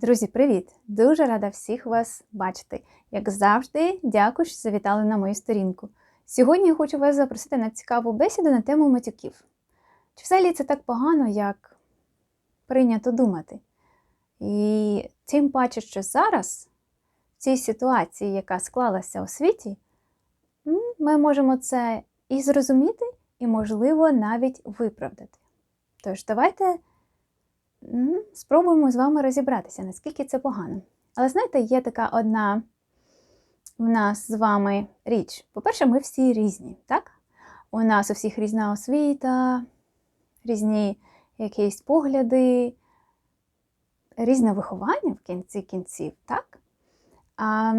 Друзі, привіт! Дуже рада всіх вас бачити. Як завжди, дякую, що завітали на мою сторінку. Сьогодні я хочу вас запросити на цікаву бесіду на тему матюків. Чи взагалі це так погано, як прийнято думати? І тим паче, що зараз, в цій ситуації, яка склалася у світі, ми можемо це і зрозуміти, і, можливо, навіть виправдати. Тож, давайте спробуємо з вами розібратися, наскільки це погано. Але знаєте, є така одна в нас з вами річ. По-перше, ми всі різні, так? У нас у всіх різна освіта, різні якісь погляди, різне виховання в кінці кінців, так? А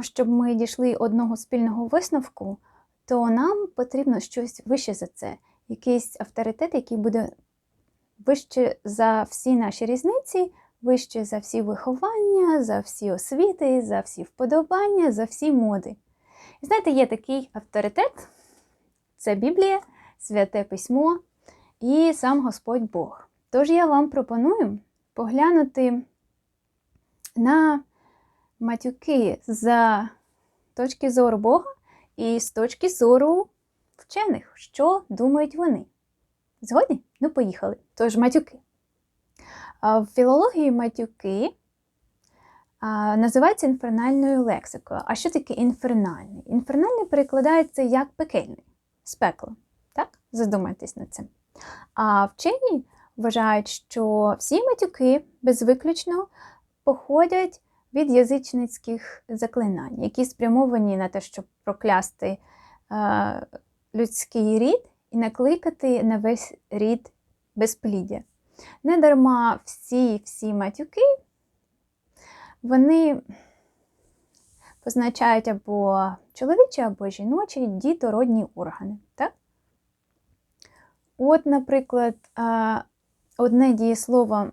щоб ми дійшли одного спільного висновку, то нам потрібно щось вище за це, якийсь авторитет, який буде вище за всі наші різниці, вище за всі виховання, за всі освіти, за всі вподобання, за всі моди. І знаєте, є такий авторитет це Біблія, Святе Письмо і сам Господь Бог. Тож я вам пропоную поглянути на матюки з точки зору Бога і з точки зору вчених, що думають вони. Згодні? Ну, поїхали. Тож матюки. В філології матюки а, називаються інфернальною лексикою. А що таке інфернальний? Інфернальний перекладається як пекельний, з пекла. Так? Задумайтесь над цим. А вчені вважають, що всі матюки безвиключно походять від язичницьких заклинань, які спрямовані на те, щоб проклясти людський рід і накликати на весь рід безпліддя. Недарма всі всі матюки, вони позначають або чоловічі, або жіночі дітородні органи. Так? От, наприклад, одне дієслово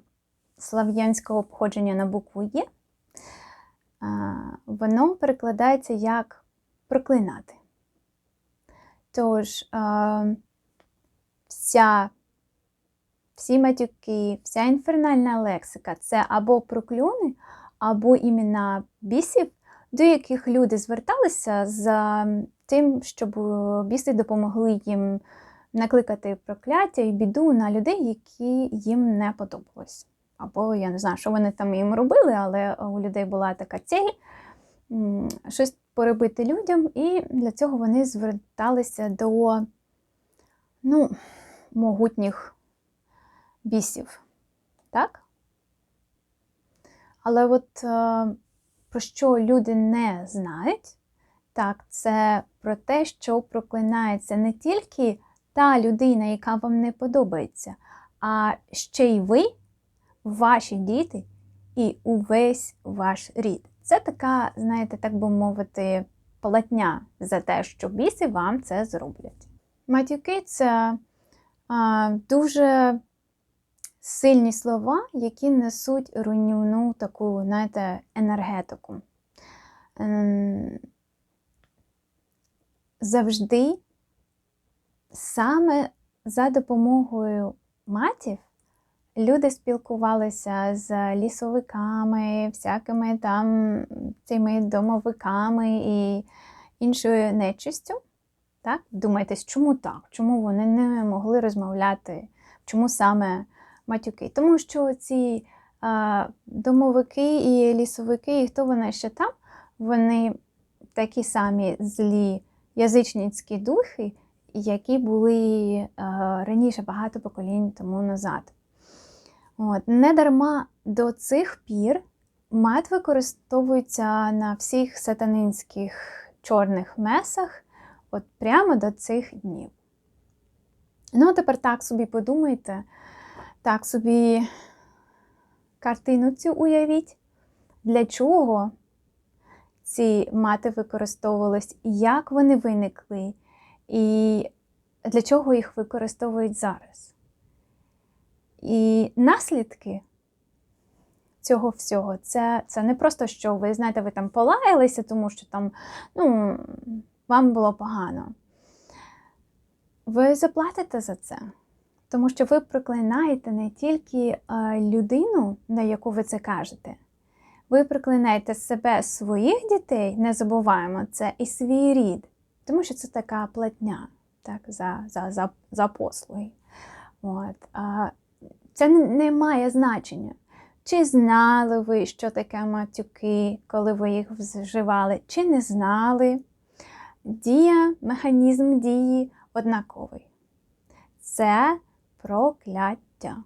слав'янського походження на букву Є, воно перекладається як проклинати. Тож, вся, всі матюки, вся інфернальна лексика це або прокльони, або імена бісів, до яких люди зверталися за тим, щоб е, біси допомогли їм накликати прокляття і біду на людей, які їм не подобались. Або я не знаю, що вони там їм робили, але у людей була така ціль щось поробити людям, і для цього вони зверталися до ну, могутніх бісів. Так? Але от е, про що люди не знають, так, це про те, що проклинається не тільки та людина, яка вам не подобається, а ще й ви, ваші діти і увесь ваш рід. Це така, знаєте, так би мовити, платня за те, що біси вам це зроблять. Матюки це дуже сильні слова, які несуть руйнівну таку, знаєте, енергетику. Ем, Завжди саме за допомогою матів люди спілкувалися з лісовиками, всякими там цими домовиками і іншою нечистю. Так? Думаєтесь, чому так? Чому вони не могли розмовляти? Чому саме матюки? Тому що ці а, домовики і лісовики, і хто вони ще там, вони такі самі злі язичницькі духи, які були а, раніше багато поколінь тому назад. От. Недарма до цих пір мат використовується на всіх сатанинських чорних месах, от прямо до цих днів. Ну, а тепер так собі подумайте, так собі картину цю уявіть, для чого ці мати використовувались, як вони виникли, і для чого їх використовують зараз. І наслідки цього всього це це не просто, що ви знаєте, ви там полаялися, тому що там ну, вам було погано. Ви заплатите за це. Тому що ви проклинаєте не тільки е, людину, на яку ви це кажете, ви проклинаєте себе, своїх дітей, не забуваємо це, і свій рід, тому що це така платня так, за за, за, за послуги. От. А, Це не має значення. Чи знали ви, що таке матюки, коли ви їх вживали, чи не знали. Дія, механізм дії однаковий. Це прокляття.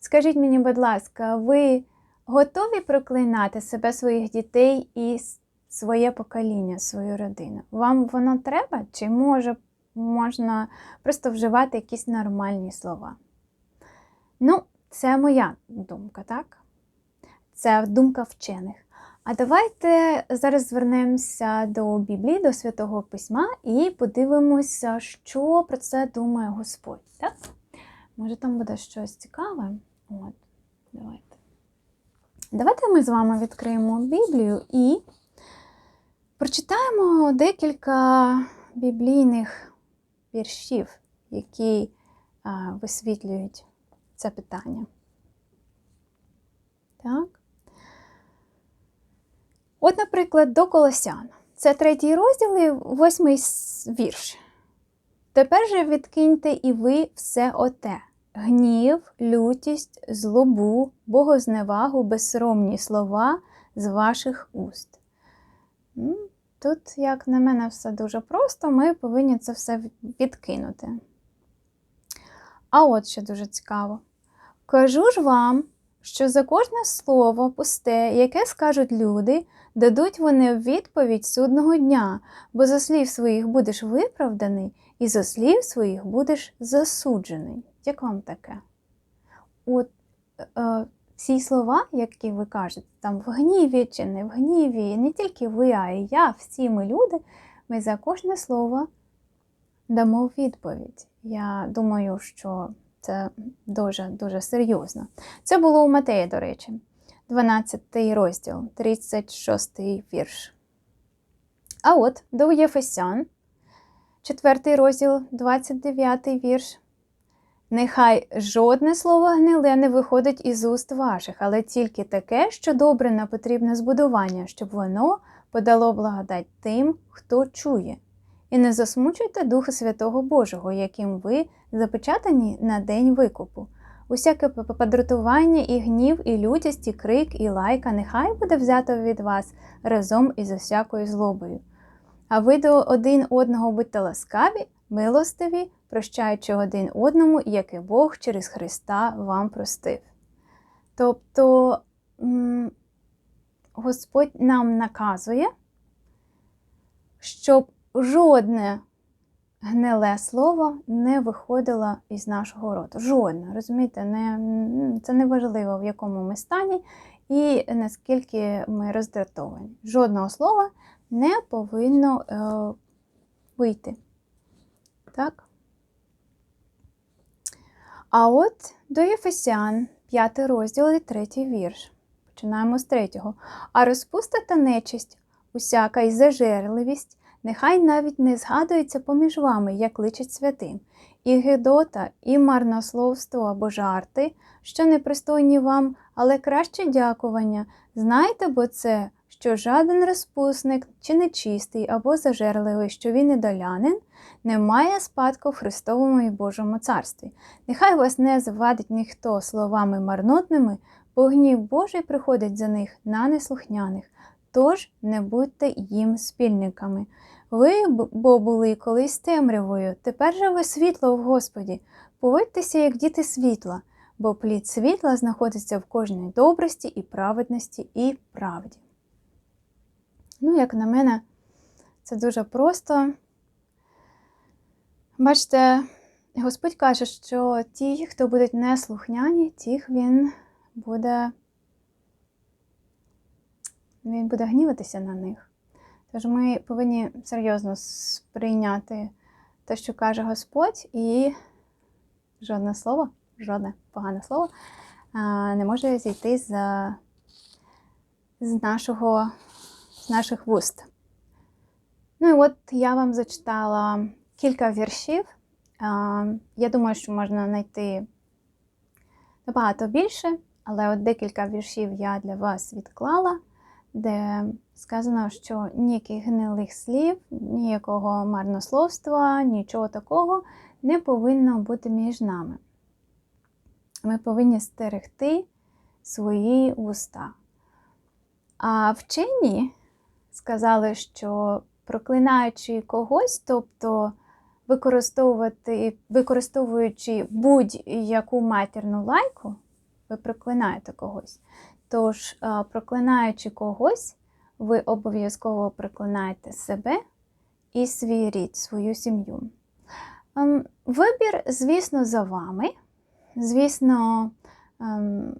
Скажіть мені, будь ласка, ви готові проклинати себе, своїх дітей і своє покоління, свою родину? Вам воно треба? Чи може можна просто вживати якісь нормальні слова? Ну, це моя думка, так? Це думка вчених. А давайте зараз звернемося до Біблії, до Святого Письма і подивимося, що про це думає Господь. Так? Може, там буде щось цікаве? От, Давайте. Давайте ми з вами відкриємо Біблію і прочитаємо декілька біблійних віршів, які висвітлюють це питання. Так. От, наприклад, до Колосян. Це третій розділ і восьмий вірш. Тепер же відкиньте і ви все оте: гнів, лютість, злобу, богозневагу, безсоромні слова з ваших уст. Тут, як на мене, все дуже просто, ми повинні це все відкинути. А от що дуже цікаво. Кажу ж вам, що за кожне слово пусте, яке скажуть люди, дадуть вони відповідь судного дня, бо за слів своїх будеш виправданий, і за слів своїх будеш засуджений. Як вам таке? От е, ці слова, які ви кажете, там в гніві чи не в гніві, не тільки ви, а й я, всі ми люди, ми за кожне слово дамо відповідь. Я думаю, що це дуже-дуже серйозно. Це було у Матея, до речі, 12 розділ, 36 вірш. А от до Єфесян, 4 розділ, 29 вірш. Нехай жодне слово гниле не виходить із уст ваших, але тільки таке, що добре на потрібне збудування, щоб воно подало благодать тим, хто чує. І не засмучуйте Духа Святого Божого, яким ви запечатані на день викупу. Усяке подратування, і гнів, і лютість, і крик, і лайка нехай буде взято від вас разом із усякою злобою. А ви до один одного будьте ласкаві, милостиві, прощаючи один одному, як і Бог через Христа вам простив. Тобто Господь нам наказує, щоб жодне гниле слово не виходило із нашого роду. Жодне, розумієте, не, це не важливо, в якому ми стані і наскільки ми роздратовані. Жодного слова не повинно е, вийти. Так? А от до Єфесян, 5 розділ і 3 вірш. Починаємо з третього. А розпуста та нечисть, усяка і зажерливість, нехай навіть не згадується поміж вами, як личить святим, і гидота, і марнословство або жарти, що непристойні вам, але краще дякування. Знайте, бо це, що жаден розпусник, чи нечистий, або зажерливий, що він недолянин, не має спадку в Христовому і Божому царстві. Нехай вас не завадить ніхто словами марнотними, бо гнів Божий приходить за них на неслухняних. Тож не будьте їм спільниками. Ви бо були колись темрявою, тепер же ви світло в Господі. Поводьтеся, як діти світла, бо плід світла знаходиться в кожній добрості і праведності і правді. Ну, як на мене, це дуже просто. Бачите, Господь каже, що ті, хто будуть неслухняні, тих Він буде Він буде гніватися на них. Тож ми повинні серйозно сприйняти те, що каже Господь, і жодне слово, жодне погане слово не може зійти з, з, нашого, з наших вуст. Ну і от я вам зачитала кілька віршів Я думаю, що можна знайти набагато більше, але от декілька віршів я для вас відклала, де сказано, що ніяких гнилих слів, ніякого марнословства, нічого такого не повинно бути між нами. Ми повинні стерегти свої вуста. А вчені сказали, що проклинаючи когось, тобто використовувати, використовуючи будь-яку матірну лайку, ви проклинаєте когось. Тож, проклинаючи когось, ви обов'язково проклинаєте себе і свій рід, свою сім'ю. Ем, Вибір, звісно, за вами. Звісно, ем,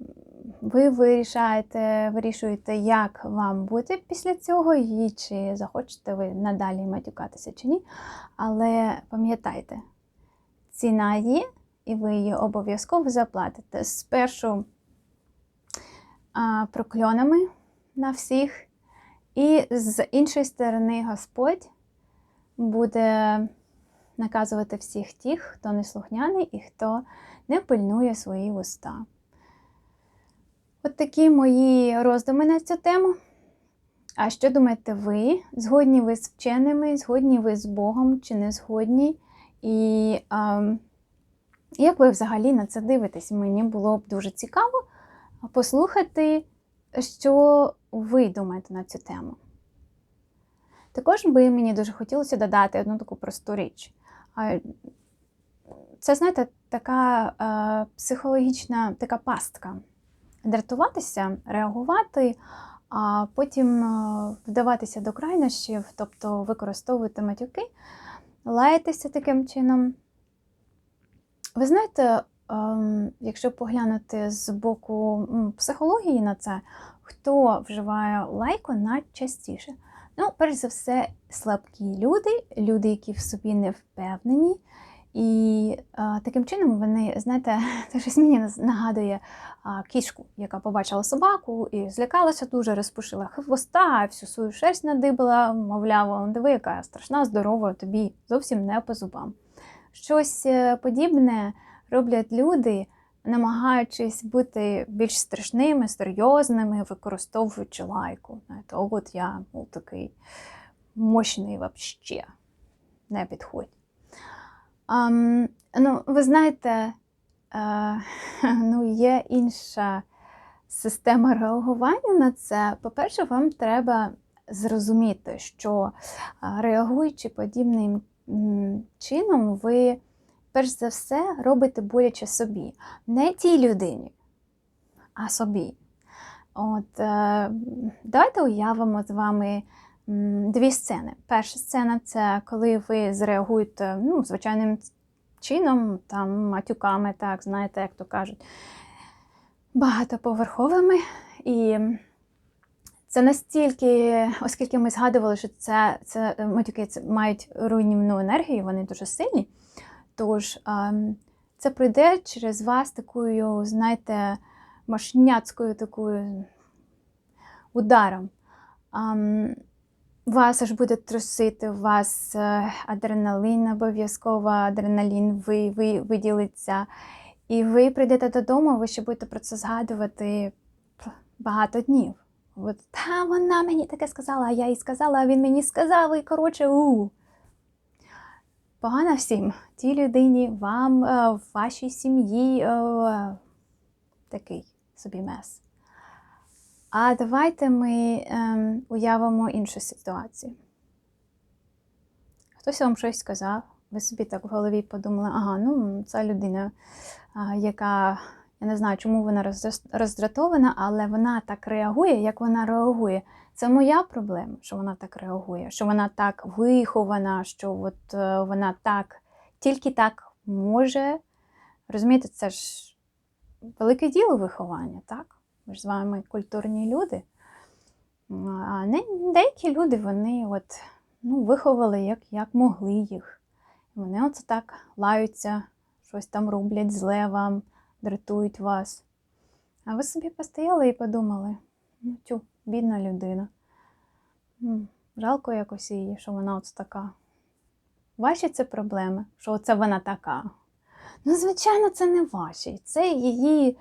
ви вирішаєте, вирішуєте, як вам бути після цього, і чи захочете ви надалі матюкатися чи ні. Але пам'ятайте, ціна є, і ви її обов'язково заплатите. Спершу прокльонами на всіх, і з іншої сторони, Господь буде наказувати всіх тих, хто не слухняний і хто не пильнує свої уста. От такі мої роздуми на цю тему. А що думаєте ви? Згодні ви з вченими, згодні ви з Богом чи не згодні? І а, як ви взагалі на це дивитесь? Мені було б дуже цікаво послухати, що ви думаєте на цю тему. Також би мені дуже хотілося додати одну таку просту річ. Це, знаєте, така е, психологічна така пастка. Дратуватися, реагувати, а потім е, вдаватися до крайнощів, тобто використовувати матюки, лаятися таким чином. Ви знаєте, якщо поглянути з боку психології на це, хто вживає лайку найчастіше? Ну, перш за все, слабкі люди, люди, які в собі не впевнені. І а, таким чином вони, знаєте, це щось мені нагадує а, кішку, яка побачила собаку і злякалася дуже, розпушила хвоста, всю свою шерсть надибала, мовляв, диви, яка страшна, здорова, тобі зовсім не по зубам. Щось е, подібне роблять люди, намагаючись бути більш страшними, серйозними, використовуючи лайку. Знаєте, от я мов, такий мощний вообще, не підходь. Um, ну, ви знаєте, uh, ну, є інша система реагування на це. По-перше, вам треба зрозуміти, що реагуючи подібним чином, ви перш за все робите боляче собі. Не тій людині, а собі. От, е, Давайте уявимо з вами дві сцени. Перша сцена це коли ви зреагуєте ну, звичайним чином, там, матюками, так, знаєте, як то кажуть, багатоповерховими. І це настільки, оскільки ми згадували, що це, це матюки це мають руйнівну енергію, вони дуже сильні. Тож це прийде через вас такою, знаєте, машняцькою такою ударом вас аж буде трусити, у вас е, адреналін, обов'язково адреналін ви, ви, виділиться. І ви прийдете додому, ви ще будете про це згадувати багато днів. От, Та вона мені таке сказала, а я їй сказала, а він мені сказав, і коротше, у. Погано всім, тій людині, вам, е, в вашій сім'ї е, такий собі мес. А давайте ми ем, уявимо іншу ситуацію. Хтось вам щось сказав, ви собі так в голові подумали, ага, ну ця людина, яка, я не знаю, чому вона роздратована, але вона так реагує, як вона реагує. Це моя проблема, що вона так реагує, що вона так вихована, що от, е, вона так, тільки так може. Розумієте, це ж велике діло виховання, так? Ми ж з вами культурні люди. А деякі люди вони от, ну, виховали, як як могли їх. Вони оце так лаються, щось там роблять зле вам, дратують вас. А ви собі постояли і подумали, ну тю, бідна людина. Жалко якось її, що вона оце така. ваші це проблеми, що це вона така. Ну, звичайно, це не ваші, це її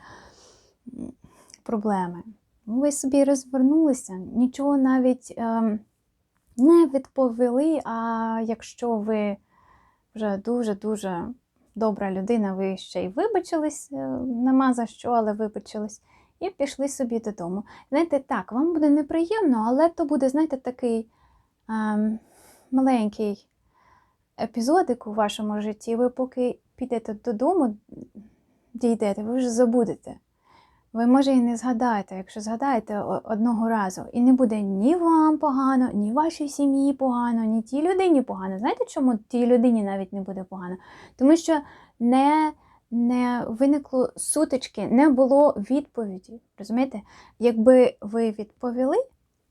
проблеми. Ви собі розвернулися, нічого навіть ем, не відповіли. А якщо ви вже дуже-дуже добра людина, ви ще й вибачились, е, нема за що, але вибачились, і пішли собі додому. Знаєте, так, вам буде неприємно, але то буде, знаєте, такий ем, маленький епізодик у вашому житті. Ви поки підете додому, дійдете, ви вже забудете. Ви, може, і не згадаєте, якщо згадаєте одного разу, і не буде ні вам погано, ні вашій сім'ї погано, ні тій людині погано. Знаєте, чому тій людині навіть не буде погано? Тому що не, не виникло сутички, не було відповіді. Розумієте? Якби ви відповіли,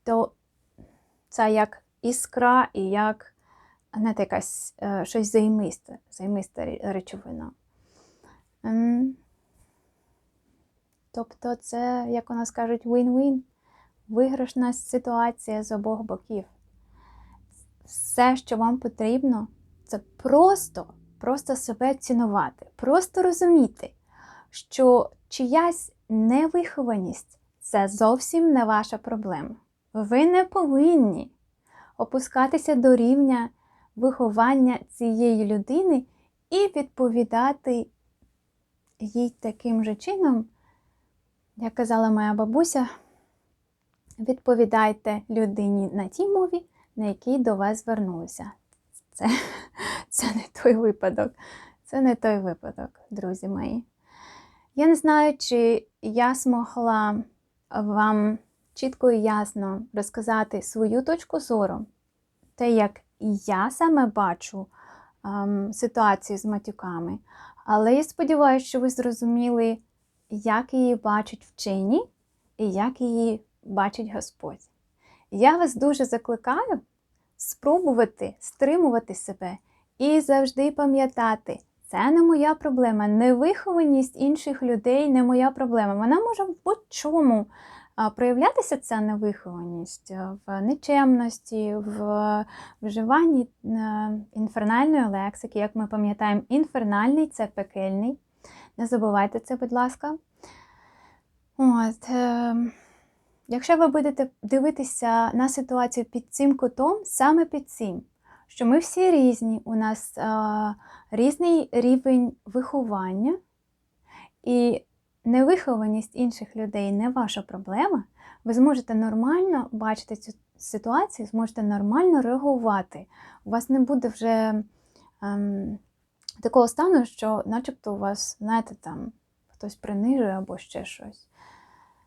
то це як іскра і як знаєте, якась е, щось займисте, займиста речовина. Тобто це, як у нас кажуть, win-win. Виграшна ситуація з обох боків. Все, що вам потрібно, це просто, просто себе цінувати, просто розуміти, що чиясь невихованість це зовсім не ваша проблема. Ви не повинні опускатися до рівня виховання цієї людини і відповідати їй таким же чином, як казала моя бабуся, відповідайте людині на тій мові, на якій до вас звернулися. Це, це не той випадок. Це не той випадок, друзі мої. Я не знаю, чи я змогла вам чітко і ясно розказати свою точку зору, те, як я саме бачу ем, ситуацію з матюками. Але я сподіваюся, що ви зрозуміли, як її бачать вчені і як її бачить Господь. Я вас дуже закликаю спробувати стримувати себе і завжди пам'ятати, це не моя проблема. Невихованість інших людей не моя проблема. Вона може в будь-чому проявлятися ця невихованість в нечемності, в вживанні інфернальної лексики. Як ми пам'ятаємо, інфернальний це пекельний. Не забувайте це, будь ласка. От, е, якщо ви будете дивитися на ситуацію під цим кутом, саме під цим, що ми всі різні, у нас е, різний рівень виховання, і невихованість інших людей не ваша проблема, ви зможете нормально бачити цю ситуацію, зможете нормально реагувати. У вас не буде вже ем, такого стану, що начебто у вас, знаєте, там хтось принижує або ще щось.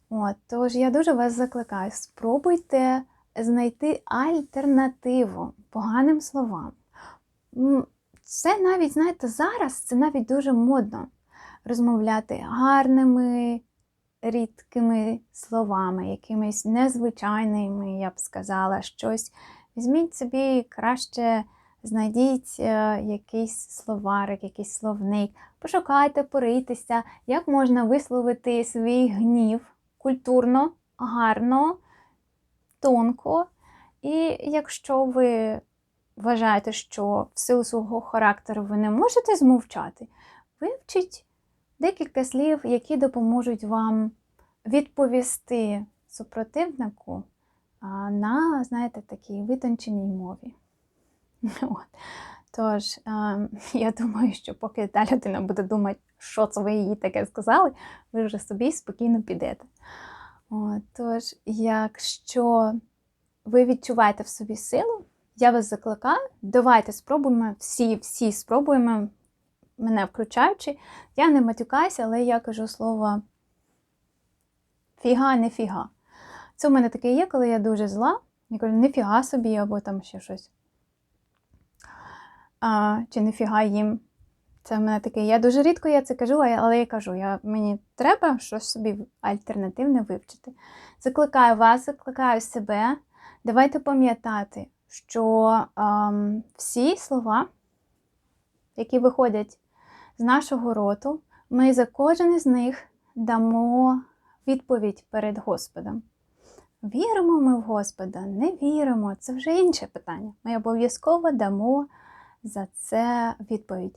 От, тож я дуже вас закликаю, спробуйте знайти альтернативу поганим словам. Це навіть, знаєте, зараз це навіть дуже модно розмовляти гарними, рідкими словами, якимись незвичайними, я б сказала, щось. Візьміть собі краще, знайдіть е, якийсь словарик, якийсь словник, пошукайте, порийтеся, як можна висловити свій гнів культурно, гарно, тонко. І якщо ви вважаєте, що в силу свого характеру ви не можете змовчати, вивчіть декілька слів, які допоможуть вам відповісти супротивнику на, знаєте, такій витонченій мові. От. Тож, я думаю, що поки та людина буде думати, що це ви їй таке сказали, ви вже собі спокійно підете. От, тож, якщо ви відчуваєте в собі силу, я вас закликаю, давайте спробуємо, всі, всі спробуємо, мене включаючи. Я не матюкаюся, але я кажу слово фіга, не фіга. Це у мене таке є, коли я дуже зла. Я кажу, не фіга собі, або там ще щось. А, чи не фіга їм. Це в мене таке. Я дуже рідко я це кажу, але я кажу, я, мені треба щось собі альтернативне вивчити. Закликаю вас, закликаю себе. Давайте пам'ятати, що ем, всі слова, які виходять з нашого роту, ми за кожен із них дамо відповідь перед Господом. Віримо ми в Господа, не віримо, це вже інше питання. Ми обов'язково дамо за це відповідь.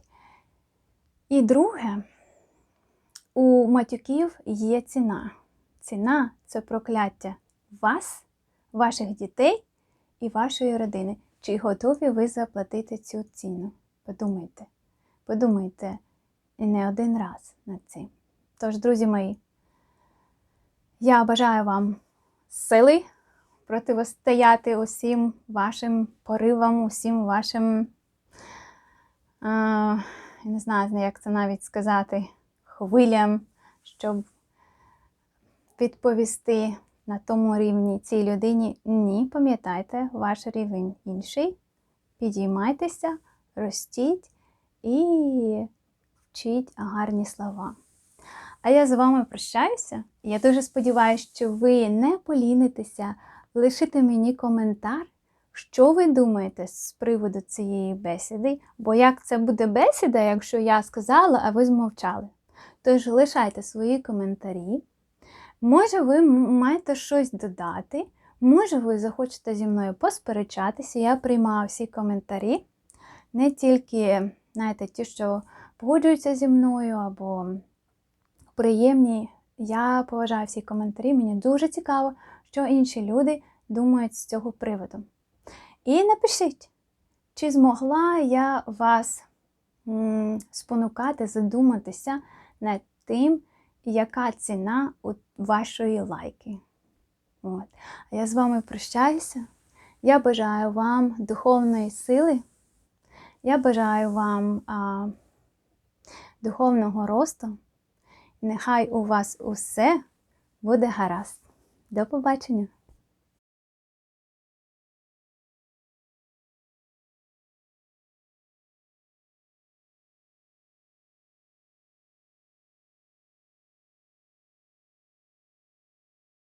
І друге, у матюків є ціна. Ціна це прокляття вас, ваших дітей і вашої родини. Чи готові ви заплатити цю ціну? Подумайте. Подумайте не один раз над цим. Тож, друзі мої, я бажаю вам сили протистояти усім вашим поривам, усім вашим, а, не знаю, як це навіть сказати, хвилям, щоб відповісти на тому рівні цій людині. Ні, пам'ятайте, ваш рівень інший. Підіймайтеся, ростіть і вчіть гарні слова. А я з вами прощаюся. Я дуже сподіваюся, що ви не полінитеся лишити мені коментар, що ви думаєте з приводу цієї бесіди, бо як це буде бесіда, якщо я сказала, а ви змовчали. Тож лишайте свої коментарі. Може, ви маєте щось додати, може, ви захочете зі мною посперечатися. Я приймаю всі коментарі, не тільки, знаєте, ті, що погоджуються зі мною або приємні. Я поважаю всі коментарі, мені дуже цікаво, що інші люди думають з цього приводу. І напишіть, чи змогла я вас спонукати задуматися над тим, яка ціна у вашої лайки. От. А я з вами прощаюся. Я бажаю вам духовної сили. Я бажаю вам а, духовного росту. Нехай у вас усе буде гаразд. До побачення!